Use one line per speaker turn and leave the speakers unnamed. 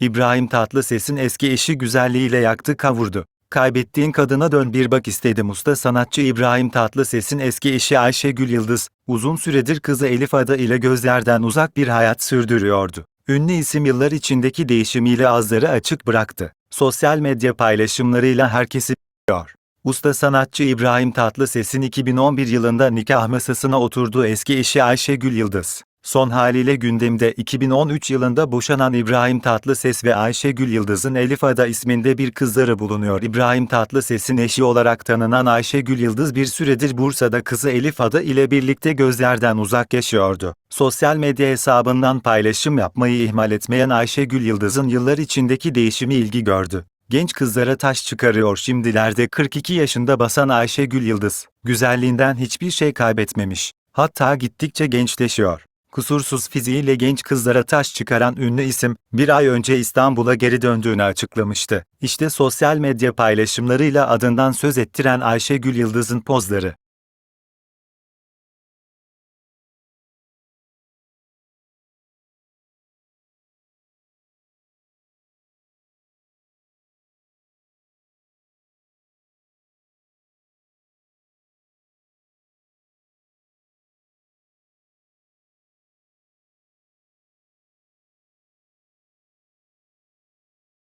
İbrahim Tatlıses'in eski eşi güzelliğiyle yaktı kavurdu. Kaybettiğin kadına dön bir bak istedim usta sanatçı İbrahim Tatlıses'in eski eşi Ayşegül Yıldız, uzun süredir kızı Elif Ada ile gözlerden uzak bir hayat sürdürüyordu. Ünlü isim yıllar içindeki değişimiyle azları açık bıraktı. Sosyal medya paylaşımlarıyla herkesi biliyor. Usta sanatçı İbrahim Tatlıses'in 2011 yılında nikah masasına oturduğu eski eşi Ayşegül Yıldız. Son haliyle gündemde 2013 yılında boşanan İbrahim Tatlıses ve Ayşegül Yıldız'ın Elif Ada isminde bir kızları bulunuyor. İbrahim Tatlıses'in eşi olarak tanınan Ayşegül Yıldız bir süredir Bursa'da kızı Elif Ada ile birlikte gözlerden uzak yaşıyordu. Sosyal medya hesabından paylaşım yapmayı ihmal etmeyen Ayşegül Yıldız'ın yıllar içindeki değişimi ilgi gördü. Genç kızlara taş çıkarıyor şimdilerde 42 yaşında basan Ayşegül Yıldız, güzelliğinden hiçbir şey kaybetmemiş. Hatta gittikçe gençleşiyor. Kusursuz fiziğiyle genç kızlara taş çıkaran ünlü isim, bir ay önce İstanbul'a geri döndüğünü açıklamıştı. İşte sosyal medya paylaşımlarıyla adından söz ettiren Ayşegül Yıldız'ın pozları.